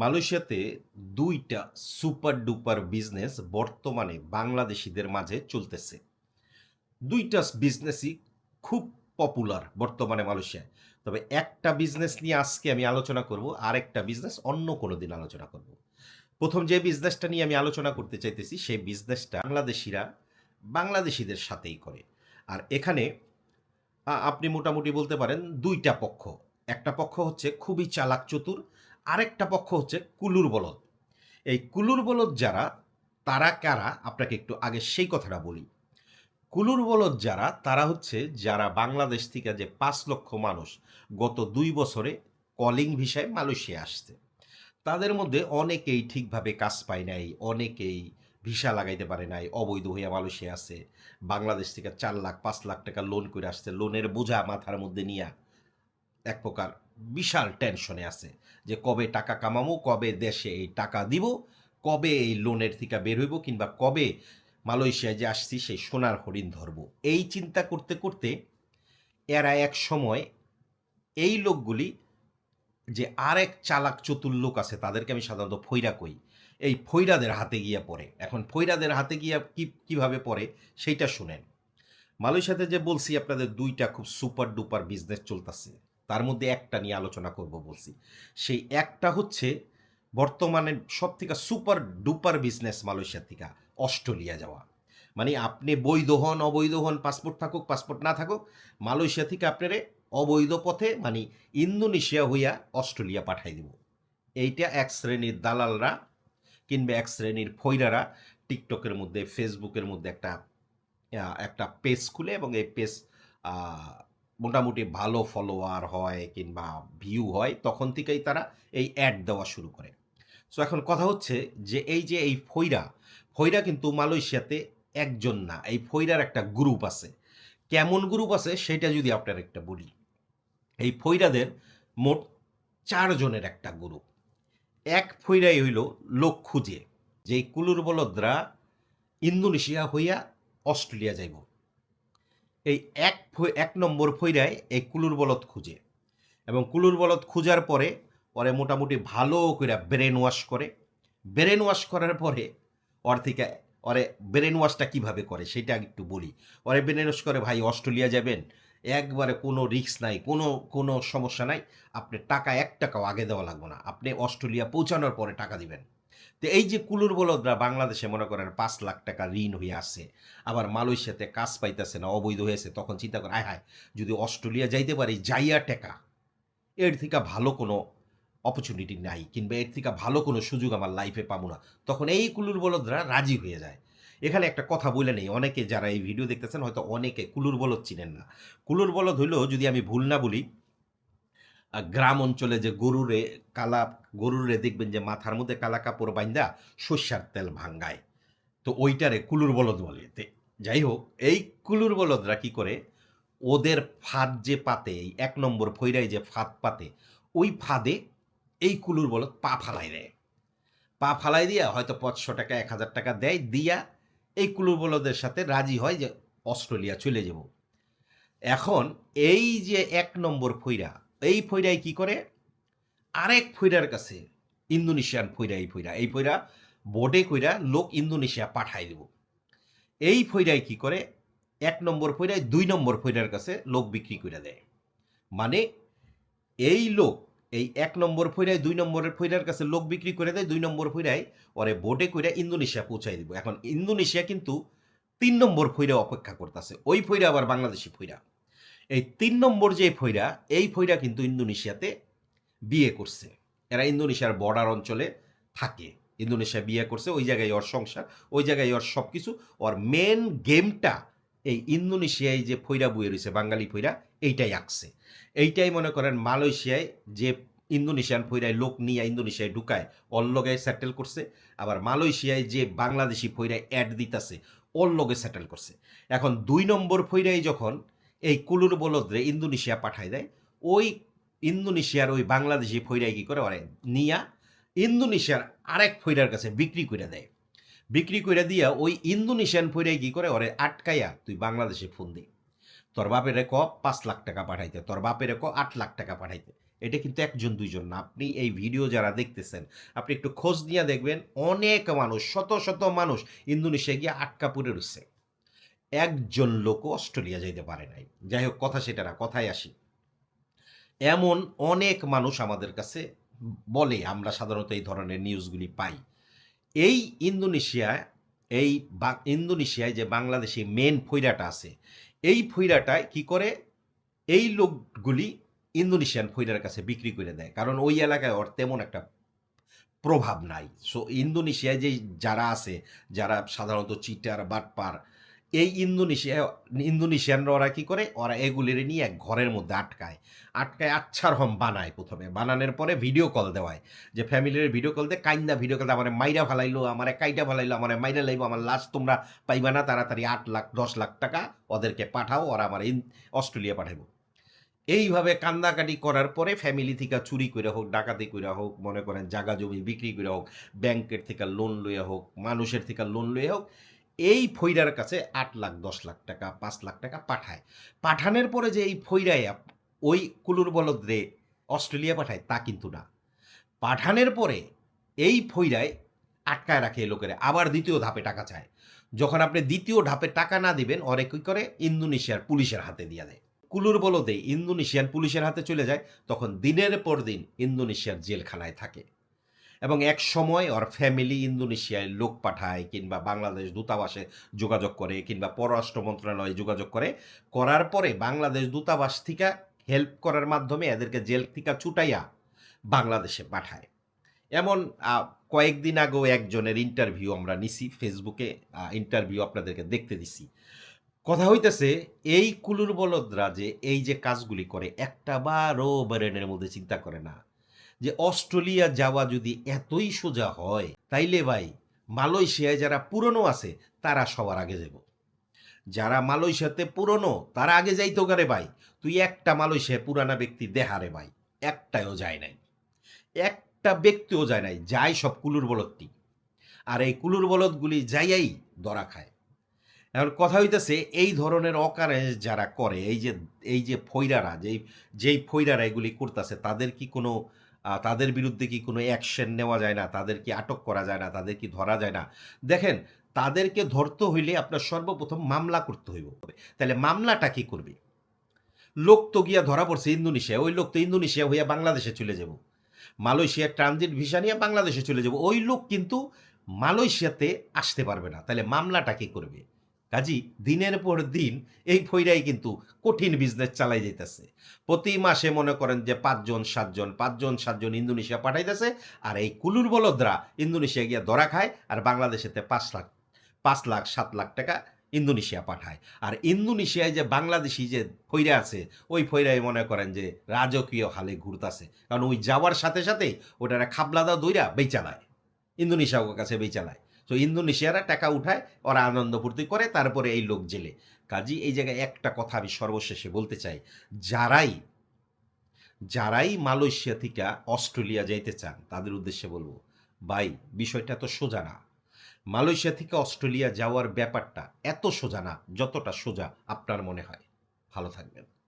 মালয়েশিয়াতে দুইটা super duper business বর্তমানে বাংলাদেশিদের মাঝে চলতেছে। দুইটা বিজনেসই খুব পপুলার বর্তমানে মালয়েশিয়ায়। তবে একটা বিজনেস নিয়ে আজকে আমি আলোচনা করব, আরেকটা বিজনেস অন্য কোনো দিন আলোচনা করব। প্রথম যে বিজনেসটা নিয়ে আমি আলোচনা করতে চাইতেছি, সেই বিজনেসটা বাংলাদেশিরা বাংলাদেশিদের সাথেই করে। আর এখানে আপনি মোটামুটি বলতে পারেন দুইটা পক্ষ। একটা পক্ষ হচ্ছে খুবই চালাক চতুর আরেকটা পক্ষ হচ্ছে কুলুর বলদ। এই কুলুর বলদ যারা, তারা কারা? আপনাকে একটু আগে সেই কথাটা বলি। কুলুর বলদ যারা, তারা হচ্ছে যারা বাংলাদেশ থেকে যে পাঁচ লক্ষ মানুষ গত দুই বছরে কলিং ভিসায় মালয়েশিয়া আসছে। তাদের মধ্যে অনেকেই ঠিকভাবে কাজ পায় নাই, অনেকেই ভিসা লাগাইতে পারে নাই, অবৈধ হইয়া মালয়েশিয়া আছে, বাংলাদেশ থেকে চার লাখ, পাঁচ লাখ টাকা লোন করে আসছে লোনের বোঝা মাথার মধ্যে নিয়ে এক প্রকার বিশাল টেনশনে আছে যে কবে টাকা কামাবো, কবে দেশে এই টাকা দিব, কবে এই লোনের থেকে বের হইব কিংবা কবে মালয়েশিয়ায় যে আসছি সেই সোনার হরিণ ধরবো। এই চিন্তা করতে করতে এরা এক সময় এই লোকগুলি যে আরেক চালাক চতুর লোক আছে তাদেরকে আমি সাধারণত ফৈরা কই, এই ফৈরাদের হাতে গিয়া পড়ে। এখন ফৈরাদের হাতে গিয়া কি, কীভাবে পড়ে সেইটা শুনেন। মালয়েশিয়াতে যে বলছি আপনাদের দুইটা খুব সুপার ডুপার বিজনেস চলতেছে। তার মধ্যে একটা নিয়ে আলোচনা করব বলছি। সেই একটা হচ্ছে বর্তমানে সব থেকে সুপার ডুপার বিজনেস মালয়েশিয়া থেকে অস্ট্রেলিয়া যাওয়া। মানে আপনি বৈধ হন, অবৈধ হন, পাসপোর্ট থাকুক, পাসপোর্ট না থাকুক, মালয়েশিয়া থেকে আপনারে অবৈধ পথে মানে ইন্দোনেশিয়া হইয়া অস্ট্রেলিয়া পাঠাই দিব। এইটা এক শ্রেণির দালালরা কিংবা এক শ্রেণির ফৈরারা টিকটকের মধ্যে, ফেসবুকের মধ্যে একটা একটা পেজ খুলে এবং এই পেজ মোটামুটি ভালো ফলোয়ার হয় কিংবা ভিউ হয়, তখন থেকেই তারা এই অ্যাড দেওয়া শুরু করে। সো এখন কথা হচ্ছে যে এই যে এই ফৈরা ফৈরা কিন্তু মালয়েশিয়াতে একজন না, এই ফৈরার একটা গ্রুপ আছে। কেমন গ্রুপ আছে সেটা যদি আপনার একটা বলি। এই ফৈরাদের মোট চারজনের একটা গ্রুপ এক ফৈরাই হইল লোক খুঁজে যে কুলুর বলদরা ইন্দোনেশিয়া হইয়া অস্ট্রেলিয়া যাইব। এই এক এক নম্বর ফৈরায় এই কুলুর বলদ খুঁজে এবং কুলুর বলদ খুঁজার পরে পরে মোটামুটি ভালো করে ব্রেন ওয়াশ করে। ব্রেন ওয়াশ করার পরে ওর থেকে ওরে ব্রেন ওয়াশটা কীভাবে করে সেটা একটু বলি। ওরে ব্রেন ওয়াশ করে, ভাই, অস্ট্রেলিয়া যাবেন, একবারে কোনো রিস্ক নাই, কোনো কোনো সমস্যা নাই। আপনি টাকা, এক টাকাও আগে দেওয়া লাগবে না। আপনি অস্ট্রেলিয়া পৌঁছানোর পরে টাকা দিবেন। তো এই যে কুলুর বলদরা বাংলাদেশে মনে করেন পাঁচ লাখ টাকা ঋণ হয়ে আসে আবার মালয়েশিয়াতে কাজ পাইতেছে না, অবৈধ হয়েছে তখন চিন্তা করে আয় হায়, যদি অস্ট্রেলিয়া যাইতে পারি, যাইয়া টাকা, এর থেকে ভালো কোনো অপরচুনিটি নাই, কিংবা এর থেকে ভালো কোনো সুযোগ আমার লাইফে পাবো না, তখন এই কুলুর বলদরা রাজি হয়ে যায়। এখানে একটা কথা বলে নেই, অনেকে যারা এই ভিডিও দেখতেছেন, হয়তো অনেকে কুলুর বলদ চিনেন না। কুলুর বলদ হইলেও যদি আমি ভুল না বলি গ্রাম অঞ্চলে যে গরুরে কালা, গরুরে দেখবেন যে মাথার মধ্যে কালা কাপড় বাইন্দা সর্ষার তেল ভাঙ্গায়। তো ওইটারে কুলুর বলদ বলে যাই হোক, এই কুলুর বলদরা কি করে? ওদের ফাঁদ যে পাতে, এই এক নম্বর ফৈরাই যে ফাঁদ পাতে, ওই ফাঁদে এই কুলুর বলদ পা ফালাই দেয়। পা ফালাই দিয়া হয়তো পাঁচশো টাকা, এক হাজার টাকা দেয়, দিয়া এই কুলুর বলদের সাথে রাজি হয় যে অস্ট্রেলিয়া চলে যাব। এখন এই যে এক নম্বর ফৈরা এই ফৈরাই কি করে? আরেক ফৈরার কাছে ইন্দোনেশিয়ান ফৈরা এই ফৈরা এই ফৈরা বোটে কইরা লোক ইন্দোনেশিয়া পাঠাই দেব। এই ফৈরাই কি করে? এক নম্বর ফৈরায় দুই নম্বর ফৈরার কাছে লোক বিক্রি করে দেয়। মানে এই লোক, এই এক নম্বর ফৈরায় দুই নম্বরের ফৈরার কাছে লোক বিক্রি করে দেয়, দুই নম্বর ফৈরায় ওরে বোটে কইরা ইন্দোনেশিয়া পৌঁছাই দিব। এখন ইন্দোনেশিয়া কিন্তু তিন নম্বর ফৈরা অপেক্ষা করতেছে। ওই ফৈরা আবার বাংলাদেশি ফৈরা এই তিন নম্বর যে ফৈরা এই ফৈরা কিন্তু ইন্দোনেশিয়াতে বিয়ে করছে। এরা ইন্দোনেশিয়ার বর্ডার অঞ্চলে থাকে। ইন্দোনেশিয়া বিয়ে করছে, ওই জায়গায় ওর সংসার, ওই জায়গায় ওর সব কিছু ওর মেন গেমটা এই ইন্দোনেশিয়ায় যে ফৈরা বইয়ে রয়েছে, বাঙালি ফৈরা এইটাই আঁকছে। এইটাই মনে করেন মালয়েশিয়ায় যে ইন্দোনেশিয়ান ফৈরায় লোক নিয়ে ইন্দোনেশিয়ায় ঢুকায়, ওর লগে সেটেল করছে। আবার মালয়েশিয়ায় যে বাংলাদেশি ফৈরায় অ্যাড দিতেছে, ওর লগে সেটেল করছে। এখন দুই নম্বর ফৈরাই যখন এই কুলুর বলদরে ইন্দোনেশিয়া পাঠাই দেয়। ওই ইন্দোনেশিয়ার ওই বাংলাদেশি ফৈরাই কি করে ওরে? নিয়া ইন্দোনেশিয়ার আরেক ফৈরার কাছে বিক্রি করে দেয়। বিক্রি করে দিয়া ওই ইন্দোনেশিয়ান ফৈরাই কি করে ওরে? আটকাইয়া তুই বাংলাদেশে ফোন দে। তোর বাপের ক, পাঁচ লাখ টাকা পাঠাইতে। তোর বাপের ক, আট লাখ টাকা পাঠাইতে। এটা কিন্তু একজন, দুইজন না। আপনি এই ভিডিও যারা দেখতেছেন, আপনি একটু খোঁজ নিয়ে দেখবেন, অনেক মানুষ, শত শত মানুষ ইন্দোনেশিয়া গিয়ে আটকা পড়ে রয়েছে একজন লোকও অস্ট্রেলিয়া যেতে পারে নাই। যাই হোক কথা সেটা না, কথায় আসি। এমন অনেক মানুষ আমাদের কাছে বলে, আমরা সাধারণত এই ধরনের নিউজগুলি পাই। এই ইন্দোনেশিয়া এই ইন্দোনেশিয়ায় যে বাংলাদেশি মেন ফৈরাটা আছে, এই ফৈরাটায় কি করে? এই লোকগুলি ইন্দোনেশিয়ান ফৈরার কাছে বিক্রি করে দেয়। কারণ ওই এলাকায় ওর তেমন একটা প্রভাব নাই। সো ইন্দোনেশিয়ায় যে যারা আছে, যারা সাধারণত চিটার বাটপার এই ইন্দোনেশিয়া, ইন্দোনেশিয়ানরা ওরা কী করে? ওরা এগুলির নিয়ে এক ঘরের মধ্যে আটকায়। আটকায় আচ্ছার হম বানায় প্রথমে। বানানোর পরে ভিডিও কল দেওয়ায়। যে ফ্যামিলির ভিডিও কল দিয়ে কাইন্দা ভিডিও কল আমার মাইরা ফালাইলো, আমার কাইটা ফালাইলো, আমার মাইরা লাইবো, আমার লাশ তোমরা পাইবা না, তাড়াতাড়ি আট লাখ, দশ লাখ টাকা ওদেরকে পাঠাও, ওরা আমার অস্ট্রেলিয়া পাঠাবো এইভাবে কান্দাকাটি করার পরে ফ্যামিলি থেকে চুরি করে হোক, ডাকাতি করে হোক, মনে করেন জাগা জমি বিক্রি করে হোক ব্যাংকের থেকে লোন লইয়া হোক, মানুষের থেকে লোন লইয়া হোক এই ফৈরার কাছে আট লাখ, দশ লাখ টাকা, পাঁচ লাখ টাকা পাঠায়। পাঠানোর পরে যে এই ফৈরায় ওই কুলুর বলদরে অস্ট্রেলিয়া পাঠায়, তা কিন্তু না। পাঠানোর পরে এই ফৈরায় আটকায় রাখে এই লোকেরা। আবার দ্বিতীয় ধাপে টাকা চায়। যখন আপনি দ্বিতীয় ধাপে টাকা না দিবেন, ওরে কি করে? ইন্দোনেশিয়ার পুলিশের হাতে দিয়ে দেয়। কুলুর বলদে ইন্দোনেশিয়ান পুলিশের হাতে চলে যায়, তখন দিনের পর দিন ইন্দোনেশিয়ার জেলখানায় থাকে। এবং এক সময় ওর ফ্যামিলি ইন্দোনেশিয়ায় লোক পাঠায় কিংবা বাংলাদেশ দূতাবাসে যোগাযোগ করে কিংবা পররাষ্ট্র মন্ত্রণালয়ে যোগাযোগ করে। করার পরে বাংলাদেশ দূতাবাস থেকে হেল্প করার মাধ্যমে এদেরকে জেল থেকে ছুটাইয়া বাংলাদেশে পাঠায়। এমন কয়েকদিন আগেও একজনের ইন্টারভিউ আমরা নিছি ফেসবুকে ইন্টারভিউ আপনাদেরকে দেখতে দিছি। কথা হইতেছে, এই কুলুর বলদরা যে এই যে কাজগুলি করে, একটা বারও ব্রেনের মধ্যে চিন্তা করে না। যে অস্ট্রেলিয়া যাওয়া যদি এতই সোজা হয়, তাইলে ভাই মালয়েশিয়ায় যারা পুরনো আছে, তারা সবার আগে যাব যারা মালয়েশিয়াতে পুরনো, তারা আগে যাইতো গারে ভাই? তুই একটা মালয়েশিয়া পুরানা ব্যক্তি দেহারে ভাই একটাও যায় নাই। একটা ব্যক্তিও যায় নাই, যায় সব কুলুর বলদটি। আর এই কুলুর বলদগুলি যাইয়াই ধরা খায়। এখন কথা হইতেছে, এই ধরনের অকারে যারা করে, এই যে এই যে ফৈরারা যেই যেই ফৈরারা এগুলি করতেছে, তাদের কি কোনো তাদের বিরুদ্ধে কি কোনো অ্যাকশন নেওয়া যায় না? তাদের কি আটক করা যায় না? তাদের কি ধরা যায় না? দেখেন, তাদেরকে ধরতে হইলে আপনার সর্বপ্রথম মামলা করতে হইব। তাহলে মামলাটা কি করবে? লোক তো গিয়া ধরা পড়ছে ইন্দোনেশিয়া ওই লোক তো ইন্দোনেশিয়া হইয়া বাংলাদেশে চলে যাব। মালয়েশিয়া ট্রানজিট ভিসা নিয়ে বাংলাদেশে চলে যাব। ওই লোক কিন্তু মালয়েশিয়াতে আসতে পারবে না। তাহলে মামলাটা কি করবে? কাজী, দিনের পর দিন এই ফৈরাই কিন্তু কঠিন বিজনেস চালাই যাইতেছে। প্রতি মাসে মনে করেন যে পাঁচজন, সাতজন পাঁচজন, সাতজন ইন্দোনেশিয়া পাঠাইতেছে আর এই কুলুর বলদরা ইন্দোনেশিয়া গিয়া ধরা খায় আর বাংলাদেশেতে পাঁচ লাখ পাঁচ লাখ, সাত লাখ টাকা ইন্দোনেশিয়া পাঠায়। আর ইন্দোনেশিয়ায় যে বাংলাদেশি যে ফৈরা আছে, ওই ফৈরাই মনে করেন যে রাজকীয় হালে ঘুরতাছে। কারণ ওই যাওয়ার সাথে সাথে ওটারা খাবলাদা দইরা বেচালায়। ইন্দোনেশিয়া ওর কাছে বেচালায়। তো ইন্দোনেশিয়ারা টাকা উঠায়, ওরা আনন্দ ফুর্তি করে, তারপরে এই লোক জেলে। কাজী, এই জায়গায় একটা কথা আমি সর্বশেষে বলতে চাই। যারাই যারাই মালয়েশিয়া থেকে অস্ট্রেলিয়া যাইতে চান, তাদের উদ্দেশ্যে বলব, ভাই, বিষয়টা তো সোজা না। মালয়েশিয়া থেকে অস্ট্রেলিয়া যাওয়ার ব্যাপারটা এত সোজা না, যতটা সোজা আপনার মনে হয়। ভালো থাকবেন।